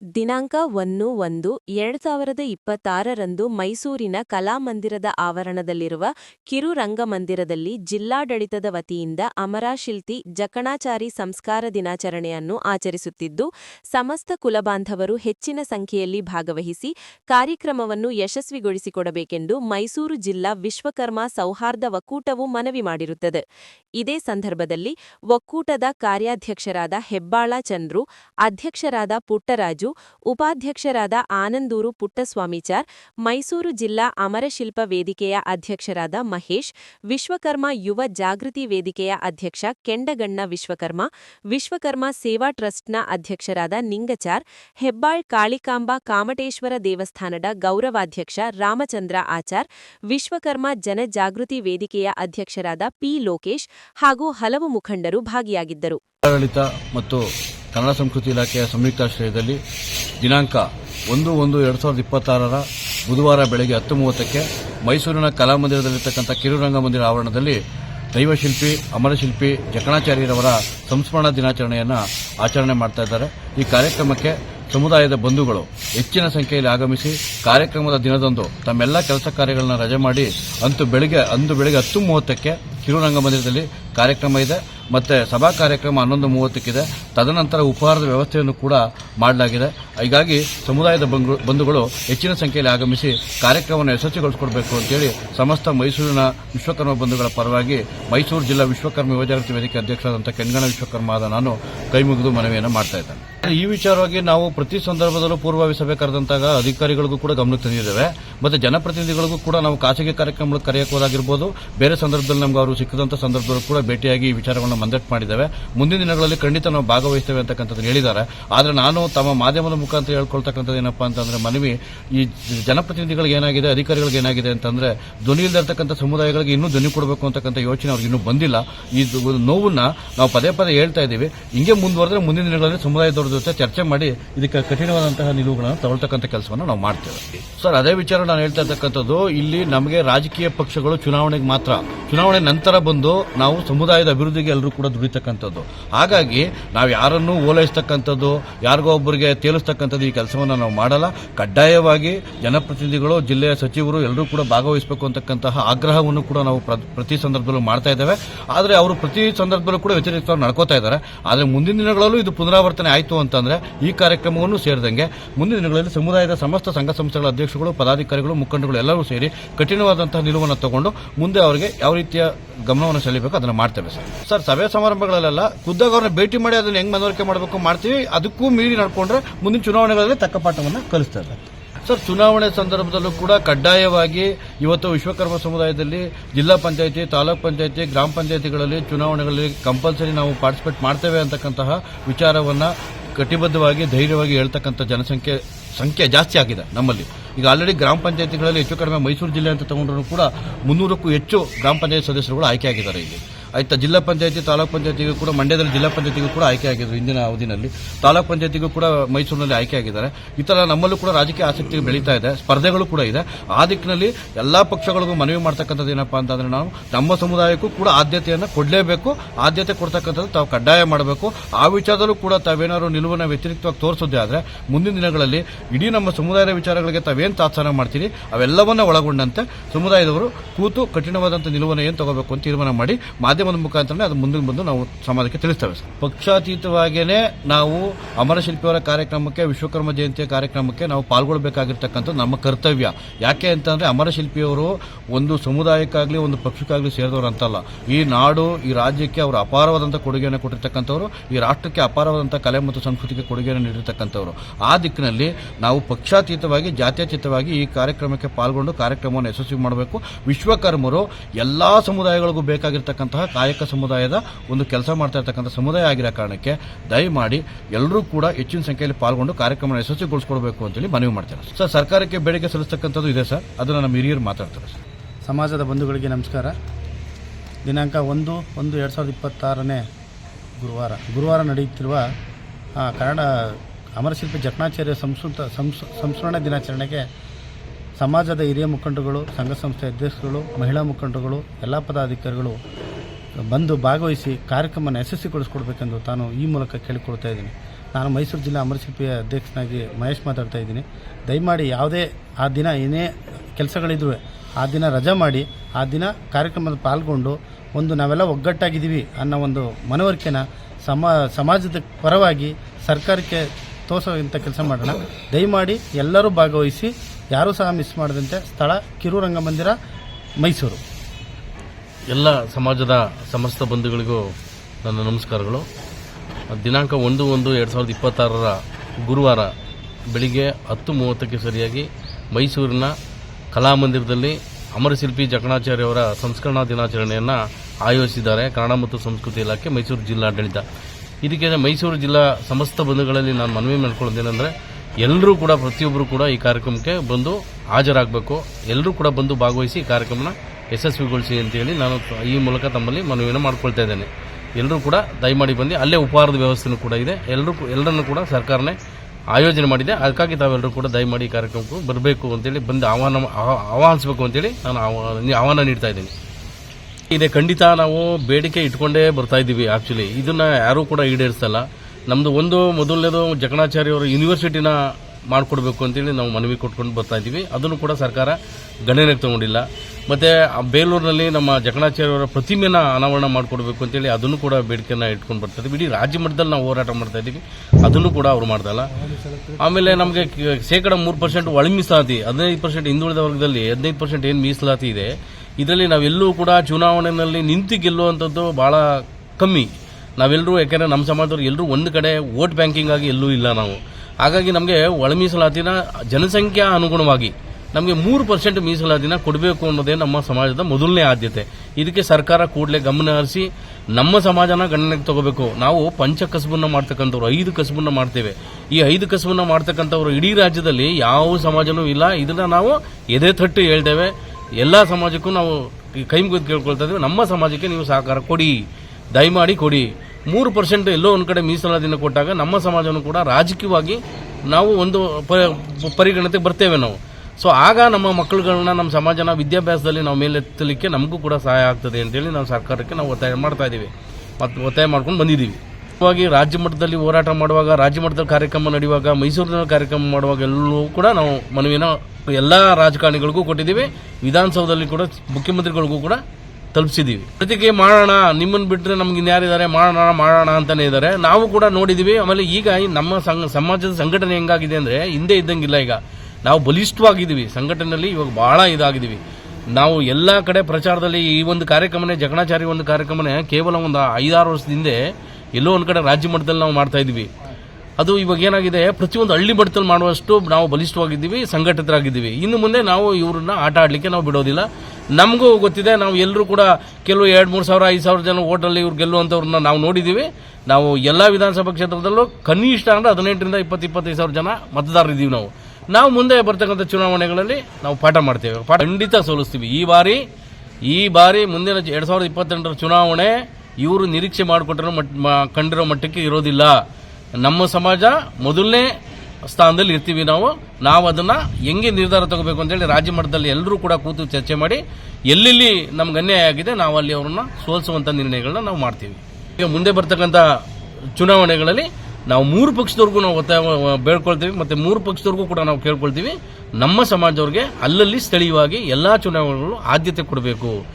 ದಿನಾಂಕ ಒಂದು ಒಂದು ಎರಡು ಸಾವಿರದ ಇಪ್ಪತ್ತಾರರಂದು ಮೈಸೂರಿನ ಕಲಾಮಂದಿರದ ಆವರಣದಲ್ಲಿರುವ ಕಿರು ರಂಗಮಂದಿರದಲ್ಲಿ ಜಿಲ್ಲಾಡಳಿತದ ವತಿಯಿಂದ ಅಮರಾಶಿಲ್ತಿ ಜಕಣಾಚಾರಿ ಸಂಸ್ಕಾರ ದಿನಾಚರಣೆಯನ್ನು ಆಚರಿಸುತ್ತಿದ್ದು, ಸಮಸ್ತ ಕುಲಬಾಂಧವರು ಹೆಚ್ಚಿನ ಸಂಖ್ಯೆಯಲ್ಲಿ ಭಾಗವಹಿಸಿ ಕಾರ್ಯಕ್ರಮವನ್ನು ಯಶಸ್ವಿಗೊಳಿಸಿಕೊಡಬೇಕೆಂದು ಮೈಸೂರು ಜಿಲ್ಲಾ ವಿಶ್ವಕರ್ಮ ಸೌಹಾರ್ದ ಒಕ್ಕೂಟವು ಮನವಿ ಮಾಡಿರುತ್ತದೆ. ಇದೇ ಸಂದರ್ಭದಲ್ಲಿ ಒಕ್ಕೂಟದ ಕಾರ್ಯಾಧ್ಯಕ್ಷರಾದ ಹೆಬ್ಬಾಳ ಚಂದ್ರು, ಅಧ್ಯಕ್ಷರಾದ ಪುಟ್ಟರಾಜು ಉಪಾಧ್ಯಕ್ಷರಾದ ಆನಂದೂರು ಪುಟ್ಟಸ್ವಾಮಿಚಾರ್, ಮೈಸೂರು ಜಿಲ್ಲಾ ಅಮರಶಿಲ್ಪ ವೇದಿಕೆಯ ಅಧ್ಯಕ್ಷರಾದ ಮಹೇಶ್, ವಿಶ್ವಕರ್ಮ ಯುವ ಜಾಗೃತಿ ವೇದಿಕೆಯ ಅಧ್ಯಕ್ಷ ಕೆಂಡಗಣ್ಣ ವಿಶ್ವಕರ್ಮ ವಿಶ್ವಕರ್ಮ ಸೇವಾ ಟ್ರಸ್ಟ್ನ ಅಧ್ಯಕ್ಷರಾದ ನಿಂಗಚಾರ್, ಹೆಬ್ಬಾಳ್ ಕಾಳಿಕಾಂಬಾ ಕಾಮಟೇಶ್ವರ ದೇವಸ್ಥಾನದ ಗೌರವಾಧ್ಯಕ್ಷ ರಾಮಚಂದ್ರ ಆಚಾರ್, ವಿಶ್ವಕರ್ಮ ಜನಜಾಗೃತಿ ವೇದಿಕೆಯ ಅಧ್ಯಕ್ಷರಾದ ಪಿ ಲೋಕೇಶ್ ಹಾಗೂ ಹಲವು ಮುಖಂಡರು ಭಾಗಿಯಾಗಿದ್ದರು. ಕನ್ನಡ ಸಂಸ್ಕೃತಿ ಇಲಾಖೆಯ ಸಂಯುಕ್ತಾಶ್ರಯದಲ್ಲಿ ದಿನಾಂಕ ಒಂದು ಒಂದು ಎರಡು ಸಾವಿರದ ಇಪ್ಪತ್ತಾರರ ಬುಧವಾರ ಬೆಳಗ್ಗೆ ಹತ್ತು ಮೂವತ್ತಕ್ಕೆ ಮೈಸೂರಿನ ಕಲಾಮಂದಿರದಲ್ಲಿರ್ತಕ್ಕಂಥ ಕಿರುರಂಗ ಮಂದಿರ ಆವರಣದಲ್ಲಿ ದೈವಶಿಲ್ಪಿ ಅಮರಶಿಲ್ಪಿ ಜಕಣಾಚಾರ್ಯರವರ ಸಂಸ್ಮರಣಾ ದಿನಾಚರಣೆಯನ್ನು ಆಚರಣೆ ಮಾಡ್ತಾ ಇದ್ದಾರೆ. ಈ ಕಾರ್ಯಕ್ರಮಕ್ಕೆ ಸಮುದಾಯದ ಬಂಧುಗಳು ಹೆಚ್ಚಿನ ಸಂಖ್ಯೆಯಲ್ಲಿ ಆಗಮಿಸಿ ಕಾರ್ಯಕ್ರಮದ ದಿನದಂದು ತಮ್ಮೆಲ್ಲ ಕೆಲಸ ಕಾರ್ಯಗಳನ್ನು ರಜೆ ಮಾಡಿ ಅಂತೂ ಬೆಳಗ್ಗೆ, ಅಂದು ಬೆಳಗ್ಗೆ ಹತ್ತು ಮೂವತ್ತಕ್ಕೆ ಕಿರುರಂಗ ಮಂದಿರದಲ್ಲಿ ಕಾರ್ಯಕ್ರಮ ಇದೆ. ಮತ್ತು ಸಭಾ ಕಾರ್ಯಕ್ರಮ ಹನ್ನೊಂದು ಮೂವತ್ತಕ್ಕಿದೆ. ತದನಂತರ ಉಪಹಾರದ ವ್ಯವಸ್ಥೆಯನ್ನು ಕೂಡ ಮಾಡಲಾಗಿದೆ. ಹೀಗಾಗಿ ಸಮುದಾಯದ ಬಂಧು- ಬಂಧುಗಳು ಹೆಚ್ಚಿನ ಸಂಖ್ಯೆಯಲ್ಲಿ ಆಗಮಿಸಿ ಕಾರ್ಯಕ್ರಮವನ್ನು ಯಶಸ್ವಿಗೊಳಿಸಿಕೊಡಬೇಕು ಅಂತೇಳಿ ಸಮಸ್ತ ಮೈಸೂರಿನ ವಿಶ್ವಕರ್ಮ ಬಂಧುಗಳ ಪರವಾಗಿ ಮೈಸೂರು ಜಿಲ್ಲಾ ವಿಶ್ವಕರ್ಮ ಯುವಜಾಗೃತಿ ವೇದಿಕೆ ಅಧ್ಯಕ್ಷರಾದಂಥ ಕೆಂಗಣ ವಿಶ್ವಕರ್ಮ ಆದ ನಾನು ಕೈ ಮುಗಿದು ಮನವಿಯನ್ನು ಮಾಡ್ತಾ ಇದ್ದೇನೆ. ಈ ವಿಚಾರವಾಗಿ ನಾವು ಪ್ರತಿ ಸಂದರ್ಭದಲ್ಲೂ ಕರೆದಂತಾಗ ಅಧಿಕಾರಿಗಳಿಗೂ ಕೂಡ ಗಮನಕ್ಕೆ ತಂದಿದ್ದೇವೆ. ಮತ್ತೆ ಜನಪ್ರತಿನಿಧಿಗಳಿಗೂ ಕೂಡ ನಾವು ಖಾಸಗಿ ಕಾರ್ಯಕ್ರಮಗಳು ಕರೆಯಕ್ಕೋದಾಗಿರ್ಬೋದು ಬೇರೆ ಸಂದರ್ಭದಲ್ಲಿ ನಮ್ಗೆ ಅವರು ಸಿಕ್ಕದಂತ ಸಂದರ್ಭದಲ್ಲೂ ಕೂಡ ಭೇಟಿಯಾಗಿ ಈ ವಿಚಾರಗಳನ್ನು ಮಂದಟ್ ಮಾಡಿದ್ದೇವೆ. ಮುಂದಿನ ದಿನಗಳಲ್ಲಿ ಖಂಡಿತ ನಾವು ಭಾಗವಹಿಸ್ತೇವೆ ಅಂತಕ್ಕಂಥದ್ದು ಹೇಳಿದ್ದಾರೆ. ಆದರೆ ನಾನು ತಮ್ಮ ಮಾಧ್ಯಮದ ಮುಖಾಂತರ ಹೇಳ್ಕೊಳ್ತಕ್ಕಂಥದ್ದು ಏನಪ್ಪಾ ಅಂತಂದ್ರೆ, ಮನವಿ, ಈ ಜನಪ್ರತಿನಿಧಿಗಳಿಗೆ ಏನಾಗಿದೆ, ಅಧಿಕಾರಿಗಳಿಗೆ ಏನಾಗಿದೆ ಅಂತಂದ್ರೆ, ಧ್ವನಿ ಇಲ್ದಿರ್ತಕ್ಕಂಥ ಸಮುದಾಯಗಳಿಗೆ ಇನ್ನೂ ಧ್ವನಿ ಕೊಡಬೇಕು ಅಂತಕ್ಕಂಥ ಯೋಚನೆ ಅವ್ರಿಗೆ ಇನ್ನೂ ಬಂದಿಲ್ಲ. ಈ ನೋವನ್ನ ನಾವು ಪದೇ ಪದೇ ಹೇಳ್ತಾ ಇದ್ದೀವಿ. ಹಿಂಗೆ ಮುಂದುವರೆದ್ರೆ ಮುಂದಿನ ದಿನಗಳಲ್ಲಿ ಸಮುದಾಯದವ್ರ ಜೊತೆ ಚರ್ಚೆ ಮಾಡಿ ಇದಕ್ಕೆ ಕಠಿಣವಾದಂತಹ ನಿಲುವುಗಳನ್ನು ತಗೊಳ್ತಕ್ಕಂಥ ಕೆಲಸವನ್ನು ನಾವು ಮಾಡ್ತೇವೆ. ಸರ್, ಅದೇ ವಿಚಾರ ನಾನು ಹೇಳ್ತಾ ಇರ್ತಕ್ಕಂಥದ್ದು, ಇಲ್ಲಿ ನಮಗೆ ರಾಜಕೀಯ ಪಕ್ಷಗಳು ಚುನಾವಣೆಗೆ ಮಾತ್ರ, ಚುನಾವಣೆ ನಂತರ ಬಂದು ನಾವು ಸಮುದಾಯದ ಅಭಿವೃದ್ಧಿಗೆ ಎಲ್ಲರೂ ಕೂಡ ದುಡಿತಕ್ಕಂಥದ್ದು. ಹಾಗಾಗಿ ನಾವು ಯಾರನ್ನು ಓಲೈಸ್ತಕ್ಕಂಥದ್ದು, ಯಾರಿಗೋ ಒಬ್ಬರಿಗೆ ತೇಲಿಸ್ತಕ್ಕಂಥದ್ದು ಈ ಕೆಲಸವನ್ನು ನಾವು ಮಾಡಲ್ಲ. ಕಡ್ಡಾಯವಾಗಿ ಜನಪ್ರತಿನಿಧಿಗಳು, ಜಿಲ್ಲೆಯ ಸಚಿವರು ಎಲ್ಲರೂ ಕೂಡ ಭಾಗವಹಿಸಬೇಕು ಅಂತಕ್ಕಂತಹ ಆಗ್ರಹವನ್ನು ಕೂಡ ನಾವು ಪ್ರ- ಪ್ರತಿ ಸಂದರ್ಭದಲ್ಲೂ ಮಾಡ್ತಾ ಇದ್ದೇವೆ. ಆದರೆ ಅವರು ಪ್ರತಿ ಸಂದರ್ಭದಲ್ಲೂ ಕೂಡ ವ್ಯತಿರಿಕ್ತವಾಗಿ ನಡ್ಕೋತಾ ಇದ್ದಾರೆ. ಆದರೆ ಮುಂದಿನ ದಿನಗಳಲ್ಲೂ ಇದು ಪುನರಾವರ್ತನೆ ಆಯಿತು ಅಂತಂದರೆ ಈ ಕಾರ್ಯಕ್ರಮವನ್ನು ಸೇರಿದಂಗೆ ಮುಂದಿನ ದಿನಗಳಲ್ಲಿ ಸಮುದಾಯದ ಸಮಸ್ತ ಸಂಘ ಸಂಸ್ಥೆಗಳ ಅಧ್ಯಕ್ಷಗಳು, ಪದಾಧಿಕಾರಿಗಳು, ಮುಖಂಡಗಳು ಎಲ್ಲರೂ ಸೇರಿ ಕಠಿಣವಾದಂತಹ ನಿಲುವನ್ನು ತಗೊಂಡು ಮುಂದೆ ಅವರಿಗೆ ಯಾವ ರೀತಿಯ ಗಮನವನ್ನು ಸೆಳಿಬೇಕು ಅದನ್ನು ಮಾಡ್ತೇವೆ ಸರ್. ಸರ್, ಸಭೆ ಸಮಾರಂಭಗಳಲ್ಲೆಲ್ಲ ಖುದ್ದಾಗ ಅವ್ರನ್ನ ಭೇಟಿ ಮಾಡಿ ಅದನ್ನು ಹೆಂಗ್ ಮನವರಿಕೆ ಮಾಡಬೇಕು ಮಾಡ್ತೀವಿ. ಅದಕ್ಕೂ ಮೀರಿ ನಡ್ಕೊಂಡ್ರೆ ಮುಂದಿನ ಚುನಾವಣೆಗಳಲ್ಲಿ ತಕ್ಕ ಪಾಠವನ್ನು ಕಲಿಸ್ತಾರೆ. ಸರ್, ಚುನಾವಣೆ ಸಂದರ್ಭದಲ್ಲೂ ಕೂಡ ಕಡ್ಡಾಯವಾಗಿ ಇವತ್ತು ವಿಶ್ವಕರ್ಮ ಸಮುದಾಯದಲ್ಲಿ ಜಿಲ್ಲಾ ಪಂಚಾಯತಿ, ತಾಲೂಕ್ ಪಂಚಾಯತಿ, ಗ್ರಾಮ ಪಂಚಾಯತಿಗಳಲ್ಲಿ ಚುನಾವಣೆಗಳಲ್ಲಿ ಕಂಪಲ್ಸರಿ ನಾವು ಪಾರ್ಟಿಸಿಪೇಟ್ ಮಾಡ್ತೇವೆ ಅಂತಕ್ಕಂತಹ ವಿಚಾರವನ್ನು ಕಟಿಬದ್ಧವಾಗಿ, ಧೈರ್ಯವಾಗಿ ಹೇಳ್ತಕ್ಕಂಥ ಜನಸಂಖ್ಯೆ, ಸಂಖ್ಯೆ ಜಾಸ್ತಿ ಆಗಿದೆ ನಮ್ಮಲ್ಲಿ. ಈಗ ಆಲ್ರೆಡಿ ಗ್ರಾಮ ಪಂಚಾಯತಿಗಳಲ್ಲಿ ಹೆಚ್ಚು ಕಡಿಮೆ ಮೈಸೂರು ಜಿಲ್ಲೆ ಅಂತ ತಗೊಂಡ್ರು ಕೂಡ ಮುನ್ನೂರಕ್ಕೂ ಹೆಚ್ಚು ಗ್ರಾಮ ಪಂಚಾಯತ್ ಸದಸ್ಯರುಗಳು ಆಯ್ಕೆ ಆಗಿದ್ದಾರೆ ಇಲ್ಲಿ. ಆಯ್ತಾ, ಜಿಲ್ಲಾ ಪಂಚಾಯತಿ, ತಾಲೂಕ್ ಪಂಚಾಯತಿಗೂ ಕೂಡ ಮಂಡ್ಯದಲ್ಲಿ ಜಿಲ್ಲಾ ಪಂಚಾಯತಿಗೂ ಕೂಡ ಆಯ್ಕೆ ಆಗಿದ್ರು ಇಂದಿನ ಅವಧಿನಲ್ಲಿ. ತಾಲೂಕ್ ಪಂಚಾಯತಿಗೂ ಕೂಡ ಮೈಸೂರಿನಲ್ಲಿ ಆಯ್ಕೆ ಆಗಿದ್ದಾರೆ. ಈ ಥರ ನಮ್ಮಲ್ಲೂ ಕೂಡ ರಾಜಕೀಯ ಆಸಕ್ತಿ ಬೆಳೀತಾ ಇದೆ, ಸ್ಪರ್ಧೆಗಳು ಕೂಡ ಇದೆ. ಆ ದಿಕ್ಕಿನಲ್ಲಿ ಎಲ್ಲಾ ಪಕ್ಷಗಳಿಗೂ ಮನವಿ ಮಾಡ್ತಕ್ಕಂಥದ್ದು ಏನಪ್ಪ ಅಂತಂದ್ರೆ ನಾವು ನಮ್ಮ ಸಮುದಾಯಕ್ಕೂ ಕೂಡ ಆದ್ಯತೆಯನ್ನು ಕೊಡಲೇಬೇಕು. ಆದ್ಯತೆ ಕೊಡ್ತಕ್ಕಂಥದ್ದು ತಾವು ಕಡ್ಡಾಯ ಮಾಡಬೇಕು. ಆ ವಿಚಾರದಲ್ಲೂ ಕೂಡ ತಾವೇನಾದ್ರು ನಿಲುವನ್ನು ವ್ಯತಿರಿಕ್ತವಾಗಿ ತೋರಿಸೋದೇ ಆದರೆ, ಮುಂದಿನ ದಿನಗಳಲ್ಲಿ ಇಡೀ ನಮ್ಮ ಸಮುದಾಯದ ವಿಚಾರಗಳಿಗೆ ತಾವೇನು ತಾತ್ಸಾರ ಮಾಡ್ತೀರಿ, ಅವೆಲ್ಲವನ್ನ ಒಳಗೊಂಡಂತೆ ಸಮುದಾಯದವರು ಕೂತು ಕಠಿಣವಾದಂಥ ನಿಲುವನ್ನು ಏನು ತಗೋಬೇಕು ಅಂತ ತೀರ್ಮಾನ ಮಾಡಿ ಮಾಧ್ಯಮದ ಮುಖಾಂತರ ಅದು ಮುಂದೆ ಬಂದು ನಾವು ಸಮಾಜಕ್ಕೆ ತಿಳಿಸ್ತೇವೆ ಸರ್. ಪಕ್ಷಾತೀತವಾಗಿಯೇ ನಾವು ಅಮರಶಿಲ್ಪಿಯವರ ಕಾರ್ಯಕ್ರಮಕ್ಕೆ, ವಿಶ್ವಕರ್ಮ ಜಯಂತಿಯ ಕಾರ್ಯಕ್ರಮಕ್ಕೆ ನಾವು ಪಾಲ್ಗೊಳ್ಬೇಕಾಗಿರ್ತಕ್ಕಂಥದ್ದು ನಮ್ಮ ಕರ್ತವ್ಯ. ಯಾಕೆ ಅಂತಂದ್ರೆ ಅಮರಶಿಲ್ಪಿಯವರು ಒಂದು ಸಮುದಾಯಕ್ಕಾಗಲಿ, ಒಂದು ಪಕ್ಷಕ್ಕಾಗಲಿ ಸೇರಿದವರು ಅಂತಲ್ಲ. ಈ ನಾಡು, ಈ ರಾಜ್ಯಕ್ಕೆ ಅವರು ಅಪಾರವಾದಂಥ ಕೊಡುಗೆಯನ್ನು ಕೊಟ್ಟಿರ್ತಕ್ಕಂಥವ್ರು, ಈ ರಾಷ್ಟ್ರಕ್ಕೆ ಅಪಾರವಾದಂಥ ಕಲೆ ಮತ್ತು ಸಂಸ್ಕೃತಿಗೆ ಕೊಡುಗೆಯನ್ನು ನೀಡಿರ್ತಕ್ಕಂಥವ್ರು. ಆ ದಿಕ್ಕಿನಲ್ಲಿ ನಾವು ಪಕ್ಷಾತೀತವಾಗಿ, ಜಾತ್ಯತೀತವಾಗಿ ಈ ಕಾರ್ಯಕ್ರಮಕ್ಕೆ ಪಾಲ್ಗೊಂಡು ಕಾರ್ಯಕ್ರಮವನ್ನು ಯಶಸ್ವಿ ಮಾಡಬೇಕು. ವಿಶ್ವಕರ್ಮರು ಎಲ್ಲಾ ಸಮುದಾಯಗಳಿಗೂ ಬೇಕಾಗಿರ್ತಕ್ಕಂತಹ ಕಾಯಕ ಸಮುದಾಯದ ಒಂದು ಕೆಲಸ ಮಾಡ್ತಾ ಇರ್ತಕ್ಕಂಥ ಸಮುದಾಯ ಆಗಿರೋ ಕಾರಣಕ್ಕೆ ದಯಮಾಡಿ ಎಲ್ಲರೂ ಕೂಡ ಹೆಚ್ಚಿನ ಸಂಖ್ಯೆಯಲ್ಲಿ ಪಾಲ್ಗೊಂಡು ಕಾರ್ಯಕ್ರಮ ಯಶಸ್ವಿಗೊಳಿಸ್ಕೊಡ್ಬೇಕು ಅಂತೇಳಿ ಮನವಿ ಮಾಡ್ತಾರೆ. ಸರ್ ಸರ್ಕಾರಕ್ಕೆ ಬೇಡಿಕೆ ಸಲ್ಲಿಸ್ತಕ್ಕಂಥದ್ದು ಇದೆ, ಸರ್? ಅದನ್ನು ನಮ್ಮ ಹಿರಿಯರು ಮಾತಾಡ್ತಾರೆ, ಸರ್. ಸಮಾಜದ ಬಂಧುಗಳಿಗೆ ನಮಸ್ಕಾರ. ದಿನಾಂಕ ಒಂದು ಒಂದು, ಎರಡು ಸಾವಿರದ ಇಪ್ಪತ್ತಾರನೇ ಗುರುವಾರ. ಗುರುವಾರ ನಡೆಯುತ್ತಿರುವ ಕನ್ನಡ ಅಮರಶಿಲ್ಪ ಜಟ್ನಾಚಾರ್ಯ ಸಂಸ್ಕೃತ, ಸಂಸ್, ಸಂಸ್ಮರಣೆ ದಿನಾಚರಣೆಗೆ ಸಮಾಜದ ಹಿರಿಯ ಮುಖಂಡಗಳು ಸಂಘ ಸಂಸ್ಥೆ ಅಧ್ಯಕ್ಷರುಗಳು, ಮಹಿಳಾ ಮುಖಂಡರುಗಳು, ಎಲ್ಲ ಪದಾಧಿಕಾರಿಗಳು ಬಂದು ಭಾಗವಹಿಸಿ ಕಾರ್ಯಕ್ರಮನ ಯಶಸ್ವಿಗೊಳಿಸ್ಕೊಡ್ಬೇಕೆಂದು ತಾನು ಈ ಮೂಲಕ ಕೇಳಿಕೊಳ್ತಾ ಇದ್ದೀನಿ. ನಾನು ಮೈಸೂರು ಜಿಲ್ಲಾ ಅಮರಶಿಲ್ಪಿಯ ಅಧ್ಯಕ್ಷನಾಗಿ ಮಹೇಶ್ ಮಾತಾಡ್ತಾ ಇದ್ದೀನಿ. ದಯಮಾಡಿ ಯಾವುದೇ ಆ ದಿನ ಏನೇ ಕೆಲಸಗಳಿದ್ರೂ ಆ ದಿನ ರಜಾ ಮಾಡಿ, ಆ ದಿನ ಕಾರ್ಯಕ್ರಮದಲ್ಲಿ ಪಾಲ್ಗೊಂಡು ಒಂದು ನಾವೆಲ್ಲ ಒಗ್ಗಟ್ಟಾಗಿದ್ದೀವಿ ಅನ್ನೋ ಒಂದು ಮನವರಿಕೆನ ಸಮ, ಸಮಾಜದ ಪರವಾಗಿ ಸರ್ಕಾರಕ್ಕೆ ತೋರಿಸೋಂಥ ಕೆಲಸ ಮಾಡೋಣ. ದಯಮಾಡಿ ಎಲ್ಲರೂ ಭಾಗವಹಿಸಿ, ಯಾರೂ ಸಹ ಮಿಸ್ ಮಾಡದಂತೆ ಸ್ಥಳ ಕಿರು ರಂಗಮಂದಿರ ಮೈಸೂರು. ಎಲ್ಲ ಸಮಾಜದ ಸಮಸ್ತ ಬಂಧುಗಳಿಗೂ ನನ್ನ ನಮಸ್ಕಾರಗಳು. ದಿನಾಂಕ ಒಂದು ಒಂದು ಎರಡು ಸಾವಿರದ ಇಪ್ಪತ್ತಾರರ ಗುರುವಾರ ಬೆಳಿಗ್ಗೆ ಹತ್ತು ಮೂವತ್ತಕ್ಕೆ ಸರಿಯಾಗಿ ಮೈಸೂರಿನ ಕಲಾಮಂದಿರದಲ್ಲಿ ಅಮರಶಿಲ್ಪಿ ಜಕಣಾಚಾರ್ಯ ಅವರ ಸಂಸ್ಕರಣಾ ದಿನಾಚರಣೆಯನ್ನು ಆಯೋಜಿಸಿದ್ದಾರೆ ಕನ್ನಡ ಮತ್ತು ಸಂಸ್ಕೃತಿ ಇಲಾಖೆ ಮೈಸೂರು ಜಿಲ್ಲಾಡಳಿತ. ಇದಕ್ಕೆ ಮೈಸೂರು ಜಿಲ್ಲಾ ಸಮಸ್ತ ಬಂಧುಗಳಲ್ಲಿ ನಾನು ಮನವಿ ಮಾಡ್ಕೊಳ್ಳೋದೇನೆಂದರೆ ಎಲ್ಲರೂ ಕೂಡ ಪ್ರತಿಯೊಬ್ಬರು ಕೂಡ ಈ ಕಾರ್ಯಕ್ರಮಕ್ಕೆ ಬಂದು ಹಾಜರಾಗಬೇಕು. ಎಲ್ಲರೂ ಕೂಡ ಬಂದು ಭಾಗವಹಿಸಿ ಈ ಕಾರ್ಯಕ್ರಮನ ಯಶಸ್ವಿಗೊಳಿಸಿ ಅಂತೇಳಿ ನಾನು ಈ ಮೂಲಕ ತಮ್ಮಲ್ಲಿ ಮನವಿಯನ್ನು ಮಾಡ್ಕೊಳ್ತಾ ಇದ್ದೇನೆ. ಎಲ್ಲರೂ ಕೂಡ ದಯಮಾಡಿ ಬಂದು ಅಲ್ಲೇ ಉಪಹಾರದ ವ್ಯವಸ್ಥೆನೂ ಕೂಡ ಇದೆ. ಎಲ್ಲರೂ ಎಲ್ಲರನ್ನೂ ಕೂಡ ಸರ್ಕಾರನೇ ಆಯೋಜನೆ ಮಾಡಿದೆ. ಅದಕ್ಕಾಗಿ ತಾವೆಲ್ಲರೂ ಕೂಡ ದಯಮಾಡಿ ಈ ಕಾರ್ಯಕ್ರಮಕ್ಕೂ ಬರಬೇಕು ಅಂತೇಳಿ ಬಂದು ಆಹ್ವಾನ ಆಹ್- ಆಹ್ವಾನಿಸಬೇಕು ಅಂತೇಳಿ ನಾನು ಆಹ್ವಾ- ಆಹ್ವಾನ ನೀಡ್ತಾ ಇದ್ದೀನಿ. ಇದೆ ಖಂಡಿತ ನಾವು ಬೇಡಿಕೆ ಇಟ್ಕೊಂಡೇ ಬರ್ತಾ ಇದ್ದೀವಿ ಆ್ಯಕ್ಚುಲಿ ಇದನ್ನು ಯಾರೂ ಕೂಡ ಈಡೇರಿಸಲ್ಲ. ನಮ್ಮದು ಒಂದು ಮೊದಲನೇದು ಜಕಣಾಚಾರ್ಯ ಅವರು ಯೂನಿವರ್ಸಿಟಿನ ಮಾಡಿಕೊಡ್ಬೇಕು ಅಂತೇಳಿ ನಾವು ಮನವಿ ಕೊಟ್ಕೊಂಡು ಬರ್ತಾ ಇದ್ದೀವಿ. ಅದನ್ನು ಕೂಡ ಸರ್ಕಾರ ಗಣನೆಗೆ ತಗೊಂಡಿಲ್ಲ. ಮತ್ತೆ ಬೇಲೂರಿನಲ್ಲಿ ನಮ್ಮ ಜಕಣಾಚಾರ್ಯ ಅವರ ಪ್ರತಿಮೆನ ಅನಾವರಣ ಮಾಡಿಕೊಡ್ಬೇಕು ಅಂತೇಳಿ ಅದನ್ನು ಕೂಡ ಬೇಡಿಕೆನ ಇಟ್ಕೊಂಡು ಬರ್ತಾ ಇದ್ದೀವಿ. ಇಡೀ ರಾಜ್ಯ ಮಟ್ಟದಲ್ಲಿ ನಾವು ಹೋರಾಟ ಮಾಡ್ತಾ ಇದ್ದೀವಿ. ಅದನ್ನು ಕೂಡ ಅವ್ರು ಮಾಡ್ದಲ್ಲ. ಆಮೇಲೆ ನಮಗೆ ಶೇಕಡ ಮೂರು ಪರ್ಸೆಂಟ್ ಒಳ ಮೀಸಲಾತಿ ಹದಿನೈದು ಪರ್ಸೆಂಟ್ ಹಿಂದುಳಿದ ವರ್ಗದಲ್ಲಿ ಹದಿನೈದು ಪರ್ಸೆಂಟ್ ಏನು ಮೀಸಲಾತಿ ಇದೆ, ಇದರಲ್ಲಿ ನಾವೆಲ್ಲೂ ಕೂಡ ಚುನಾವಣೆಯಲ್ಲಿ ನಿಂತು ಗೆಲ್ಲುವಂಥದ್ದು ಬಹಳ ಕಮ್ಮಿ. ನಾವೆಲ್ಲರೂ ಯಾಕೆಂದರೆ ನಮ್ಮ ಸಮಾಜದವ್ರು ಎಲ್ಲರೂ ಒಂದು ಕಡೆ ವೋಟ್ ಬ್ಯಾಂಕಿಂಗ್ ಆಗಿ ಎಲ್ಲೂ ಇಲ್ಲ ನಾವು. ಹಾಗಾಗಿ ನಮಗೆ ಒಳ ಮೀಸಲಾತಿನ ಜನಸಂಖ್ಯಾ ಅನುಗುಣವಾಗಿ ನಮಗೆ ಮೂರು ಪರ್ಸೆಂಟ್ ಮೀಸಲಾತಿನ ಕೊಡಬೇಕು ಅನ್ನೋದೇ ನಮ್ಮ ಸಮಾಜದ ಮೊದಲನೇ ಆದ್ಯತೆ. ಇದಕ್ಕೆ ಸರ್ಕಾರ ಕೂಡಲೇ ಗಮನ ಹರಿಸಿ ನಮ್ಮ ಸಮಾಜನ ಗಣನೆಗೆ ತಗೋಬೇಕು. ನಾವು ಪಂಚ ಕಸಬನ್ನ ಮಾಡ್ತಕ್ಕಂಥವ್ರು, ಐದು ಕಸಬನ್ನ ಮಾಡ್ತೇವೆ. ಈ ಐದು ಕಸಬನ್ನ ಮಾಡ್ತಕ್ಕಂಥವ್ರು ಇಡೀ ರಾಜ್ಯದಲ್ಲಿ ಯಾವ ಸಮಾಜನೂ ಇಲ್ಲ. ಇದನ್ನ ನಾವು ಎದೆ ತಟ್ಟು ಹೇಳ್ತೇವೆ. ಎಲ್ಲ ಸಮಾಜಕ್ಕೂ ನಾವು ಕೈ ಮುಗಿದು ಕೇಳ್ಕೊಳ್ತಾ ಇದ್ದೀವಿ. ನಮ್ಮ ಸಮಾಜಕ್ಕೆ ನೀವು ಸಹಕಾರ ಕೊಡಿ. ದಯಮಾಡಿ ಕೊಡಿ. ಮೂರು ಪರ್ಸೆಂಟ್ ಎಲ್ಲೋ ಒಂದು ಕಡೆ ಮೀಸಲಾತಿನ ಕೊಟ್ಟಾಗ ನಮ್ಮ ಸಮಾಜನೂ ಕೂಡ ರಾಜಕೀಯವಾಗಿ ನಾವು ಒಂದು ಪರಿಗಣತೆ ಬರ್ತೇವೆ ನಾವು. ಸೊ ಆಗ ನಮ್ಮ ಮಕ್ಕಳುಗಳನ್ನ ನಮ್ಮ ಸಮಾಜನ ವಿದ್ಯಾಭ್ಯಾಸದಲ್ಲಿ ನಾವು ಮೇಲೆತ್ತಲಿಕ್ಕೆ ನಮಗೂ ಕೂಡ ಸಹಾಯ ಆಗ್ತದೆ ಅಂತೇಳಿ ನಾವು ಸರ್ಕಾರಕ್ಕೆ ನಾವು ಒತ್ತಾಯ ಮಾಡ್ತಾ ಇದ್ದೀವಿ. ಮತ್ತು ಒತ್ತಾಯ ಮಾಡ್ಕೊಂಡು ಬಂದಿದ್ದೀವಿ. ಮುಖ್ಯವಾಗಿ ರಾಜ್ಯ ಮಟ್ಟದಲ್ಲಿ ಹೋರಾಟ ಮಾಡುವಾಗ, ರಾಜ್ಯ ಮಟ್ಟದಲ್ಲಿ ಕಾರ್ಯಕ್ರಮ ನಡೆಯುವಾಗ ಮೈಸೂರಿನಲ್ಲಿ ಕಾರ್ಯಕ್ರಮ ಮಾಡುವಾಗ ಎಲ್ಲವೂ ಕೂಡ ನಾವು ಮನವಿನ ಎಲ್ಲ ರಾಜಕಾರಣಿಗಳಿಗೂ ಕೊಟ್ಟಿದ್ದೀವಿ. ವಿಧಾನಸೌಧದಲ್ಲಿ ಕೂಡ ಮುಖ್ಯಮಂತ್ರಿಗಳಿಗೂ ಕೂಡ ತಲುಪಿಸಿದ್ದೀವಿ. ಜೊತೆಗೆ ಮಾಡೋಣ, ನಿಮ್ಮನ್ನು ಬಿಟ್ಟರೆ ನಮ್ಗೆ ಇನ್ಯಾರಿದ್ದಾರೆ ಮಾಡೋಣ ಮಾಡೋಣ ಅಂತಲೇ ಇದ್ದಾರೆ ನಾವು ಕೂಡ ನೋಡಿದ್ದೀವಿ. ಆಮೇಲೆ ಈಗ ನಮ್ಮ ಸಮಾಜದ ಸಂಘಟನೆ ಹೆಂಗಾಗಿದೆ ಅಂದರೆ ಹಿಂದೆ ಇದ್ದಂಗಿಲ್ಲ ಈಗ. ನಾವು ಬಲಿಷ್ಠವಾಗಿದ್ದೀವಿ. ಸಂಘಟನೆಯಲ್ಲಿ ಇವಾಗ ಭಾಳ ಇದಾಗಿದ್ದೀವಿ. ನಾವು ಎಲ್ಲ ಕಡೆ ಪ್ರಚಾರದಲ್ಲಿ ಈ ಒಂದು ಕಾರ್ಯಕ್ರಮನೇ ಜಗಣಾಚಾರಿ ಒಂದು ಕಾರ್ಯಕ್ರಮನೇ ಕೇವಲ ಒಂದು ಐದಾರು ವರ್ಷದ ಹಿಂದೆ ಎಲ್ಲೋ ಒಂದು ಕಡೆ ರಾಜ್ಯ ಮಟ್ಟದಲ್ಲಿ ನಾವು ಮಾಡ್ತಾ ಇದ್ದೀವಿ. ಅದು ಇವಾಗ ಏನಾಗಿದೆ, ಪ್ರತಿಯೊಂದು ಹಳ್ಳಿ ಮಟ್ಟದಲ್ಲಿ ಮಾಡುವಷ್ಟು ನಾವು ಬಲಿಷ್ಠವಾಗಿದ್ದೀವಿ, ಸಂಘಟಿತರಾಗಿದ್ದೀವಿ. ಇನ್ನು ಮುಂದೆ ನಾವು ಇವ್ರನ್ನ ಆಟ ಆಡಲಿಕ್ಕೆ ನಾವು ಬಿಡೋದಿಲ್ಲ. ನಮಗೂ ಗೊತ್ತಿದೆ, ನಾವು ಎಲ್ಲರೂ ಕೂಡ ಕೆಲವು ಎರಡು, ಮೂರು ಸಾವಿರ, ಐದು ಸಾವಿರ ಜನ ಓಟಲ್ಲಿ ಇವ್ರು ಗೆಲ್ಲುವಂಥವ್ರನ್ನ ನಾವು ನೋಡಿದ್ದೀವಿ. ನಾವು ಎಲ್ಲ ವಿಧಾನಸಭಾ ಕ್ಷೇತ್ರದಲ್ಲೂ ಕನಿಷ್ಠ ಅಂದ್ರೆ ಹದಿನೆಂಟರಿಂದ ಇಪ್ಪತ್ತು, ಇಪ್ಪತ್ತೈದು ಸಾವಿರ ಜನ ಮತದಾರರಿದ್ದೀವಿ ನಾವು. ನಾವು ಮುಂದೆ ಬರ್ತಕ್ಕಂಥ ಚುನಾವಣೆಗಳಲ್ಲಿ ನಾವು ಪಾಠ ಮಾಡ್ತೇವೆ. ಪಾಠ ಖಂಡಿತ ಸೋಲಿಸ್ತೀವಿ. ಈ ಬಾರಿ ಈ ಬಾರಿ ಮುಂದಿನ ಎರಡು ಸಾವಿರದ ಇಪ್ಪತ್ತೆಂಟರ ಚುನಾವಣೆ ಇವರು ನಿರೀಕ್ಷೆ ಮಾಡಿಕೊಟ್ಟಿರೋ ಮಟ್ ಕಂಡಿರೋ ಮಟ್ಟಕ್ಕೆ ಇರೋದಿಲ್ಲ. ನಮ್ಮ ಸಮಾಜ ಮೊದಲನೇ ಸ್ಥಾನದಲ್ಲಿ ಇರ್ತೀವಿ ನಾವು. ನಾವು ಅದನ್ನು ಹೆಂಗೆ ನಿರ್ಧಾರ ತಗೋಬೇಕು ಅಂತೇಳಿ ರಾಜ್ಯ ಮಟ್ಟದಲ್ಲಿ ಎಲ್ಲರೂ ಕೂಡ ಕೂತು ಚರ್ಚೆ ಮಾಡಿ ಎಲ್ಲೆಲ್ಲಿ ನಮ್ಗೆ ಅನ್ಯಾಯ ಆಗಿದೆ ನಾವು ಅಲ್ಲಿ ಅವ್ರನ್ನ ಸೋಲಿಸುವಂಥ ನಿರ್ಣಯಗಳನ್ನ ನಾವು ಮಾಡ್ತೀವಿ. ಈಗ ಮುಂದೆ ಬರ್ತಕ್ಕಂಥ ಚುನಾವಣೆಗಳಲ್ಲಿ ನಾವು ಮೂರು ಪಕ್ಷದವ್ರಿಗೂ ನಾವು ಒತ್ತಾಯ ಬೇಡ್ಕೊಳ್ತೀವಿ, ಮತ್ತೆ ಮೂರು ಪಕ್ಷದವ್ರಿಗೂ ಕೂಡ ನಾವು ಕೇಳ್ಕೊಳ್ತೀವಿ. ನಮ್ಮ ಸಮಾಜದವ್ರಿಗೆ ಅಲ್ಲಲ್ಲಿ ಸ್ಥಳೀಯವಾಗಿ ಎಲ್ಲ ಚುನಾವಣೆಗಳು ಆದ್ಯತೆ ಕೊಡಬೇಕು.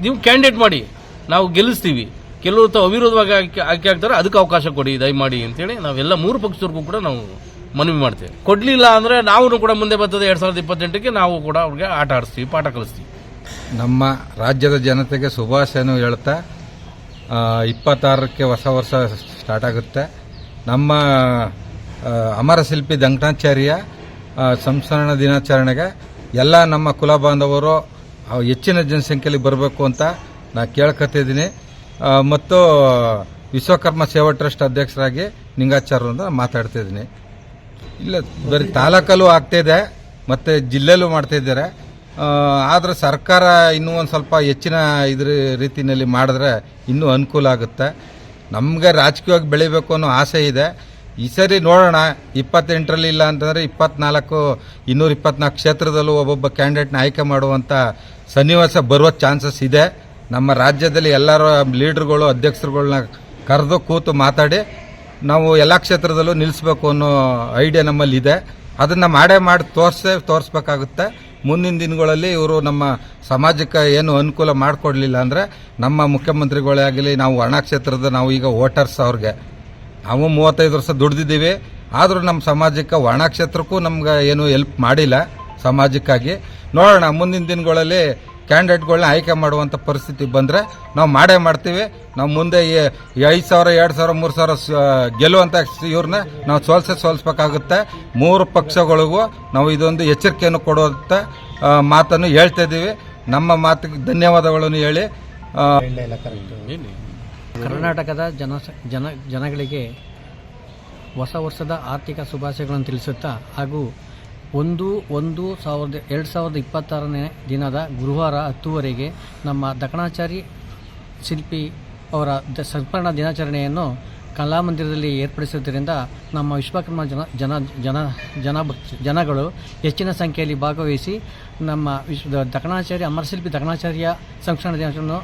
ನೀವು ಕ್ಯಾಂಡಿಡೇಟ್ ಮಾಡಿ, ನಾವು ಗೆಲ್ಲಿಸ್ತೀವಿ. ಕೆಲವರು ತ- ಅವಿರೋಧವಾಗಿ ಆಯ್ಕೆ ಆಯ್ಕೆ ಆಗ್ತಾರೆ, ಅದಕ್ಕೆ ಅವಕಾಶ ಕೊಡಿ, ದಯಮಾಡಿ ಅಂತೇಳಿ ನಾವೆಲ್ಲ ಮೂರು ಪಕ್ಷದವ್ರಿಗೂ ಕೂಡ ನಾವು ಮನವಿ ಮಾಡ್ತೇವೆ. ಕೊಡಲಿಲ್ಲ ಅಂದರೆ ನಾವು ಕೂಡ ಮುಂದೆ ಬರ್ತದೆ ಎರಡು ಸಾವಿರದ ಇಪ್ಪತ್ತೆಂಟಕ್ಕೆ, ನಾವು ಕೂಡ ಅವ್ರಿಗೆ ಆಟ ಆಡಿಸ್ತೀವಿ, ಪಾಠ ಕಲಿಸ್ತೀವಿ. ನಮ್ಮ ರಾಜ್ಯದ ಜನತೆಗೆ ಶುಭಾಶಯನೂ ಹೇಳ್ತಾ ಇಪ್ಪತ್ತಾರಕ್ಕೆ ಹೊಸ ವರ್ಷ ಸ್ಟಾರ್ಟ್ ಆಗುತ್ತೆ. ನಮ್ಮ ಅಮರ ಶಿಲ್ಪಿ ದಂಕಣಾಚಾರ್ಯ ಸಂಸ್ಮರಣ ದಿನಾಚರಣೆಗೆ ಎಲ್ಲ ನಮ್ಮ ಕುಲ ಬಾಂಧವರು ಹೆಚ್ಚಿನ ಜನಸಂಖ್ಯೆಯಲ್ಲಿ ಬರಬೇಕು ಅಂತ ನಾ ಕೇಳ್ಕೊತಿದ್ದೀನಿ ಮತ್ತು ವಿಶ್ವಕರ್ಮ ಸೇವಾ ಟ್ರಸ್ಟ್ ಅಧ್ಯಕ್ಷರಾಗಿ ನಿಂಗಾಚಾರ್ಯ ಅಂತ ಮಾತಾಡ್ತಿದ್ದೀನಿ ಇಲ್ಲ, ಬರೀ ತಾಲೂಕಲ್ಲೂ ಆಗ್ತಿದೆ ಮತ್ತು ಜಿಲ್ಲೆಲ್ಲೂ ಮಾಡ್ತಾ ಇದ್ದಾರೆ. ಆದರೆ ಸರ್ಕಾರ ಇನ್ನೂ ಒಂದು ಸ್ವಲ್ಪ ಹೆಚ್ಚಿನ ಇದ್ರ ರೀತಿಯಲ್ಲಿ ಮಾಡಿದ್ರೆ ಇನ್ನೂ ಅನುಕೂಲ ಆಗುತ್ತೆ. ನಮಗೆ ರಾಜಕೀಯವಾಗಿ ಬೆಳಿಬೇಕು ಅನ್ನೋ ಆಸೆ ಇದೆ. ಈ ಸರಿ ನೋಡೋಣ, ಇಪ್ಪತ್ತೆಂಟರಲ್ಲಿ ಇಲ್ಲ ಅಂತಂದರೆ ಇಪ್ಪತ್ನಾಲ್ಕು, ಇನ್ನೂರ ಇಪ್ಪತ್ನಾಲ್ಕು ಕ್ಷೇತ್ರದಲ್ಲೂ ಒಬ್ಬೊಬ್ಬ ಕ್ಯಾಂಡಿಡೇಟ್ನ ಆಯ್ಕೆ ಮಾಡುವಂಥ ಸನ್ನಿವಾಸ ಬರುವ ಚಾನ್ಸಸ್ ಇದೆ. ನಮ್ಮ ರಾಜ್ಯದಲ್ಲಿ ಎಲ್ಲರೂ ಲೀಡ್ರ್ಗಳು ಅಧ್ಯಕ್ಷರುಗಳನ್ನ ಕರೆದು ಕೂತು ಮಾತಾಡಿ, ನಾವು ಎಲ್ಲ ಕ್ಷೇತ್ರದಲ್ಲೂ ನಿಲ್ಲಿಸ್ಬೇಕು ಅನ್ನೋ ಐಡಿಯಾ ನಮ್ಮಲ್ಲಿ ಇದೆ ಅದನ್ನ ಮಾಡೇ ಮಾಡಿ ತೋರಿಸೇ, ತೋರಿಸ್ಬೇಕಾಗುತ್ತೆ. ಮುಂದಿನ ದಿನಗಳಲ್ಲಿ ಇವರು ನಮ್ಮ ಸಮಾಜಕ್ಕೆ ಏನು ಅನುಕೂಲ ಮಾಡಿಕೊಡ್ಲಿಲ್ಲ ಅಂದರೆ ನಮ್ಮ ಮುಖ್ಯಮಂತ್ರಿಗಳೇ ಆಗಲಿ, ನಾವು ವರ್ಣಾಕ್ಷೇತ್ರದ ಕ್ಷೇತ್ರದ ನಾವು ಈಗ ವೋಟರ್ಸ್ ಅವ್ರಿಗೆ. ನಾವು ಮೂವತ್ತೈದು ವರ್ಷ ದುಡ್ದಿದ್ದೀವಿ. ಆದರೂ ನಮ್ಮ ಸಮಾಜಕ್ಕೆ ವರ್ಣಾಕ್ಷೇತ್ರಕ್ಕೂ ಕ್ಷೇತ್ರಕ್ಕೂ ನಮ್ಗೆ ಏನು ಹೆಲ್ಪ್ ಮಾಡಿಲ್ಲ ಸಮಾಜಕ್ಕಾಗಿ. ನೋಡೋಣ, ಮುಂದಿನ ದಿನಗಳಲ್ಲಿ ಕ್ಯಾಂಡಿಡೇಟ್ಗಳನ್ನ ಆಯ್ಕೆ ಮಾಡುವಂಥ ಪರಿಸ್ಥಿತಿ ಬಂದರೆ ನಾವು ಮಾಡೇ ಮಾಡ್ತೀವಿ. ನಾವು ಮುಂದೆ ಐದು ಸಾವಿರ, ಎರಡು ಸಾವಿರ, ಮೂರು ಸಾವಿರ ಗೆಲ್ಲುವಂಥ ಇವ್ರನ್ನ ನಾವು ಸೋಲ್ಸೇ ಸೋಲ್ಸ್ಬೇಕಾಗುತ್ತೆ. ಮೂರು ಪಕ್ಷಗಳಿಗೂ ನಾವು ಇದೊಂದು ಎಚ್ಚರಿಕೆಯನ್ನು ಕೊಡುವಂಥ ಮಾತನ್ನು ಹೇಳ್ತಾ ಇದ್ದೀವಿ. ನಮ್ಮ ಮಾತಿಗೆ ಧನ್ಯವಾದಗಳನ್ನು ಹೇಳಿ. ಕರ್ನಾಟಕದ ಜನ ಜನ, ಜನಗಳಿಗೆ ಹೊಸ ವರ್ಷದ ಆರ್ಥಿಕ ಶುಭಾಶಯಗಳನ್ನು ತಿಳಿಸುತ್ತಾ ಹಾಗೂ ಒಂದು ಒಂದು ಸಾವಿರದ, ಎರಡು ಸಾವಿರದ ಇಪ್ಪತ್ತಾರನೇ ದಿನದ ಗುರುವಾರ ಹತ್ತುವರೆಗೆ ನಮ್ಮ ದಕಣಾಚಾರಿ ಶಿಲ್ಪಿ ಅವರ ದ, ಸಂಸ್ಮರಣ ದಿನಾಚರಣೆಯನ್ನು ಕಲಾಮಂದಿರದಲ್ಲಿ ಏರ್ಪಡಿಸುವುದರಿಂದ ನಮ್ಮ ವಿಶ್ವಕರ್ಮ ಜನ ಜನ ಜನ ಜನ ಜನಗಳು ಹೆಚ್ಚಿನ ಸಂಖ್ಯೆಯಲ್ಲಿ ಭಾಗವಹಿಸಿ ನಮ್ಮ ವಿಶ್ವ ದಕ್ಷಿಣಾಚಾರ್ಯ, ಅಮರಶಿಲ್ಪಿ ದಕ್ಷಿಣಾಚಾರ್ಯ ಸಂಸ್ಮರಣ ದಿನಾಚರಣೆಯನ್ನು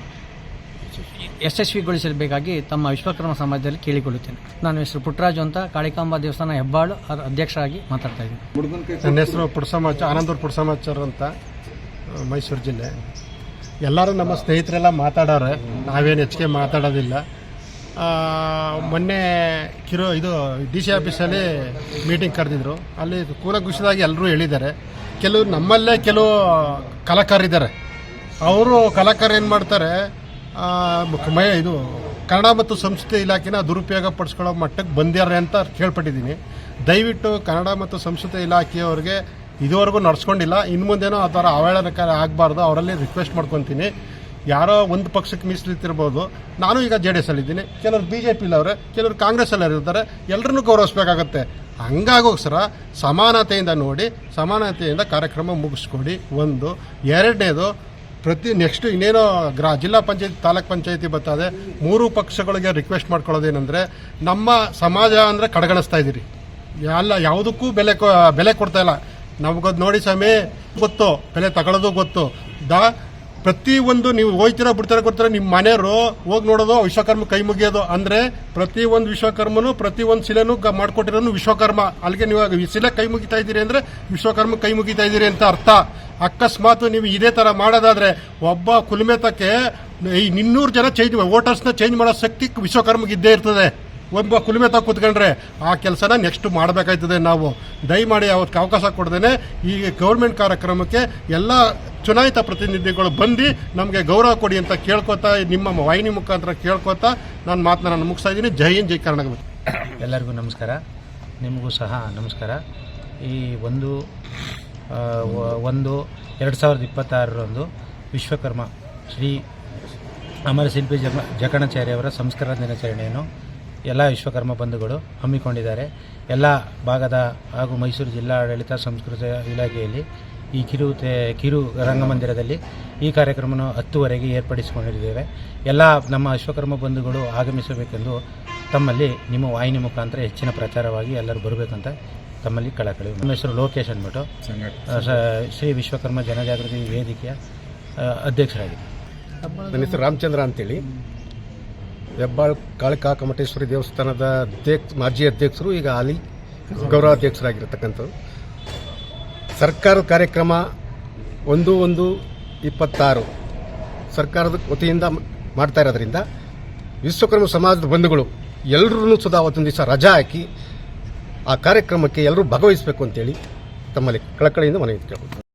ಯಶಸ್ವಿಗೊಳಿಸಬೇಕಾಗಿ ತಮ್ಮ ವಿಶ್ವಕರ್ಮ ಸಮಾಜದಲ್ಲಿ ಕೇಳಿಕೊಳ್ಳುತ್ತೇನೆ. ನಾನು ಹೆಸರು ಪುಟ್ಟರಾಜು ಅಂತ ಕಾಳಿಕಾಂಬ ದೇವಸ್ಥಾನ ಹೆಬ್ಬಾಳು ಅಧ್ಯಕ್ಷರಾಗಿ ಮಾತಾಡ್ತಾ ಇದ್ದೀನಿ. ನನ್ನ ಹೆಸರು ಪುಡ್ಸಮಾಚ ಆನಂದೂರ್ ಪುಡ್ಸಮಾಚಾರ್ ಅಂತ ಮೈಸೂರು ಜಿಲ್ಲೆ. ಎಲ್ಲರೂ ನಮ್ಮ ಸ್ನೇಹಿತರೆಲ್ಲ ಮಾತಾಡೋರೆ. ನಾವೇನು ಹೆಚ್ಚಿಗೆ ಮಾತಾಡೋದಿಲ್ಲ. ಮೊನ್ನೆ ಕಿರೋ ಇದು ಡಿ ಸಿ ಆಫೀಸಲ್ಲಿ ಮೀಟಿಂಗ್ ಕರೆದಿದ್ರು. ಅಲ್ಲಿ ಕೂಲಂಕುಷದಾಗಿ ಎಲ್ಲರೂ ಹೇಳಿದ್ದಾರೆ. ಕೆಲವು ನಮ್ಮಲ್ಲೇ ಕೆಲವು ಕಲಾಕಾರಿದ್ದಾರೆ. ಅವರು ಕಲಾಕಾರ ಏನು ಮಾಡ್ತಾರೆ ಮಯ ಇದು ಕನ್ನಡ ಮತ್ತು ಸಂಸ್ಕೃತಿ ಇಲಾಖೆನ ದುರುಪಯೋಗ ಪಡಿಸ್ಕೊಳ್ಳೋ ಮಟ್ಟಕ್ಕೆ ಬಂದಿದ್ದಾರೆ ಅಂತ ಕೇಳ್ಪಟ್ಟಿದ್ದೀನಿ. ದಯವಿಟ್ಟು ಕನ್ನಡ ಮತ್ತು ಸಂಸ್ಕೃತಿ ಇಲಾಖೆಯವ್ರಿಗೆ ಇದುವರೆಗೂ ನಡೆಸ್ಕೊಂಡಿಲ್ಲ. ಇನ್ನು ಮುಂದೇನೋ ಆ ಥರ ಅವಹೇಳನಕಾರ ಆಗಬಾರ್ದು, ಅವರಲ್ಲಿ ರಿಕ್ವೆಸ್ಟ್ ಮಾಡ್ಕೊತೀನಿ. ಯಾರೋ ಒಂದು ಪಕ್ಷಕ್ಕೆ ಮೀಸಲಿತ್ತಿರ್ಬೋದು ನಾನು ಈಗ ಜೆ ಡಿ ಎಸ್ ಅಲ್ಲಿದ್ದೀನಿ. ಕೆಲವರು ಬಿ ಜೆ ಪಿಲವ್ರೆ, ಕೆಲವರು ಕಾಂಗ್ರೆಸ್ಸಲ್ಲಿ ಇರ್ತಾರೆ. ಎಲ್ಲರನ್ನೂ ಗೌರವಿಸ್ಬೇಕಾಗತ್ತೆ. ಹಂಗಾಗೋಸ್ಕರ ಸಮಾನತೆಯಿಂದ ನೋಡಿ, ಸಮಾನತೆಯಿಂದ ಕಾರ್ಯಕ್ರಮ ಮುಗಿಸ್ಕೊಡಿ. ಒಂದು. ಎರಡನೇದು, ಪ್ರತಿ ನೆಕ್ಸ್ಟ್ ಇನ್ನೇನೋ ಗ್ರಾ, ಜಿಲ್ಲಾ ಪಂಚಾಯತ್, ತಾಲೂಕ್ ಪಂಚಾಯತಿ ಬರ್ತದೆ. ಮೂರು ಪಕ್ಷಗಳಿಗೆ ರಿಕ್ವೆಸ್ಟ್ ಮಾಡ್ಕೊಳ್ಳೋದೇನೆಂದರೆ, ನಮ್ಮ ಸಮಾಜ ಅಂದರೆ ಕಡೆಗಣಿಸ್ತಾ ಇದ್ದೀರಿ. ಎಲ್ಲ ಯಾವುದಕ್ಕೂ ಬೆಲೆ ಬೆಲೆ ಕೊಡ್ತಾ ಇಲ್ಲ. ನಮಗದು ನೋಡಿ ಸ್ವಾಮಿ, ಗೊತ್ತು. ಬೆಲೆ ತಗೊಳ್ಳೋದು ಗೊತ್ತು. ದಾ ಪ್ರತಿಯೊಂದು ನೀವು ಹೋಯ್ತೀರಾ ಬಿಡ್ತೀರಾ ಕೊಡ್ತಾರೆ, ನಿಮ್ಮ ಮನೆಯವರು ಹೋಗಿ ನೋಡೋದು ವಿಶ್ವಕರ್ಮ ಕೈ ಮುಗಿಯೋದು ಅಂದರೆ ಪ್ರತಿ ಒಂದು ವಿಶ್ವಕರ್ಮನು, ಪ್ರತಿ ಒಂದು ಶಿಲೆನೂ ಗ ಮಾಡ್ಕೊಟ್ಟಿರೋನು ವಿಶ್ವಕರ್ಮ. ಅಲ್ಲಿಗೆ ನೀವು ಶಿಲೆ ಕೈ ಮುಗಿತಾ ಇದ್ದೀರಿ ಅಂದರೆ ವಿಶ್ವಕರ್ಮ ಕೈ ಮುಗಿತಾ ಇದ್ದೀರಿ ಅಂತ ಅರ್ಥ. ಅಕಸ್ಮಾತ್ ನೀವು ಇದೇ ಥರ ಮಾಡೋದಾದ್ರೆ ಒಬ್ಬ ಕುಲುಮೆತಕ್ಕೆ ಈ ಇನ್ನೂರು ಜನ ಚೇಂಜ್ ವೋಟರ್ಸ್ನ ಚೇಂಜ್ ಮಾಡೋ ಶಕ್ತಿ ವಿಶ್ವಕರ್ಮಗೆ ಇದ್ದೇ ಇರ್ತದೆ. ಒಬ್ಬ ಕುಲುಮೆತ ಕೂತ್ಕೊಂಡ್ರೆ ಆ ಕೆಲಸನ ನೆಕ್ಸ್ಟ್ ಮಾಡಬೇಕಾಯ್ತದೆ ನಾವು. ದಯಮಾಡಿ ಅವತ್ತು ಅವಕಾಶ ಕೊಡ್ದೇನೆ. ಈ ಗೌರ್ಮೆಂಟ್ ಕಾರ್ಯಕ್ರಮಕ್ಕೆ ಎಲ್ಲ ಚುನಾಯಿತ ಪ್ರತಿನಿಧಿಗಳು ಬಂದು ನಮಗೆ ಗೌರವ ಕೊಡಿ ಅಂತ ಕೇಳ್ಕೊತಾ, ನಿಮ್ಮ ವಾಹಿನಿ ಮುಖಾಂತರ ಕೇಳ್ಕೊತಾ ನಾನು ಮಾತನ್ನ ನಾನು ಮುಗಿಸ್ತಾ ಇದ್ದೀನಿ. ಜೈ ಹಿಂದ್, ಜೈ ಕರ್ನಾಟಕ ಎಲ್ಲರಿಗೂ ನಮಸ್ಕಾರ. ನಿಮಗೂ ಸಹ ನಮಸ್ಕಾರ. ಈ ಒಂದು ಒಂದು ಎರಡು ಸಾವಿರದ ಇಪ್ಪತ್ತಾರರಂದು ವಿಶ್ವಕರ್ಮ ಶ್ರೀ ಅಮರ ಶಿಲ್ಪಿ ಜಕಣಾಚಾರ್ಯ ಅವರ ಸಂಸ್ಕಾರ ದಿನಾಚರಣೆಯನ್ನು ಎಲ್ಲ ವಿಶ್ವಕರ್ಮ ಬಂಧುಗಳು ಹಮ್ಮಿಕೊಂಡಿದ್ದಾರೆ. ಎಲ್ಲ ಭಾಗದ ಹಾಗೂ ಮೈಸೂರು ಜಿಲ್ಲಾಡಳಿತ ಸಂಸ್ಕೃತಿ ಇಲಾಖೆಯಲ್ಲಿ ಈ ಕಿರು ಕಿರು ರಂಗಮಂದಿರದಲ್ಲಿ ಈ ಕಾರ್ಯಕ್ರಮವನ್ನು ಹತ್ತುವರೆಗೆ ಏರ್ಪಡಿಸಿಕೊಂಡಿದ್ದೇವೆ. ಎಲ್ಲ ನಮ್ಮ ಅಶ್ವಕರ್ಮ ಬಂಧುಗಳು ಆಗಮಿಸಬೇಕೆಂದು ತಮ್ಮಲ್ಲಿ ನಿಮ್ಮ ವಾಹಿನಿ ಮುಖಾಂತರ ಹೆಚ್ಚಿನ ಪ್ರಚಾರವಾಗಿ ಎಲ್ಲರೂ ಬರಬೇಕಂತ ತಮ್ಮಲ್ಲಿ ಕಳಕಳಿ. ನಮ್ಮ ಹೆಸರು ಲೋಕೇಶ್ ಅಂದ್ಬಿಟ್ಟು. ಶ್ರೀ ವಿಶ್ವಕರ್ಮ ಜನಜಾಗೃತಿ ವೇದಿಕೆಯ ಅಧ್ಯಕ್ಷರಾಗಿದೆ ನನ್ನ ಹೆಸರು ರಾಮಚಂದ್ರ ಅಂತೇಳಿ. ಹೆಬ್ಬಾಳ್ ಕಾಳಿಕಾ ಕಮಟೇಶ್ವರಿ ದೇವಸ್ಥಾನದ ಅಧ್ಯಕ್ಷ ಮಾಜಿ ಅಧ್ಯಕ್ಷರು ಈಗ ಹಾಲಿ ಗೌರವಾಧ್ಯಕ್ಷರಾಗಿರ್ತಕ್ಕಂಥವ್ರು. ಸರ್ಕಾರದ ಕಾರ್ಯಕ್ರಮ ಒಂದು ಒಂದು ಇಪ್ಪತ್ತಾರು ಸರ್ಕಾರದ ವತಿಯಿಂದ ಮಾಡ್ತಾ ಇರೋದ್ರಿಂದ ವಿಶ್ವಕರ್ಮ ಸಮಾಜದ ಬಂಧುಗಳು ಎಲ್ಲರೂ ಸದಾ ಅವತ್ತೊಂದು ದಿವಸ ರಜಾ ಹಾಕಿ ಆ ಕಾರ್ಯಕ್ರಮಕ್ಕೆ ಎಲ್ಲರೂ ಭಾಗವಹಿಸಬೇಕು ಅಂತೇಳಿ ತಮ್ಮಲ್ಲಿ ಕಳಕಳಿಯಿಂದ ಮನವಿ ಕೇಳ್ಬೋದು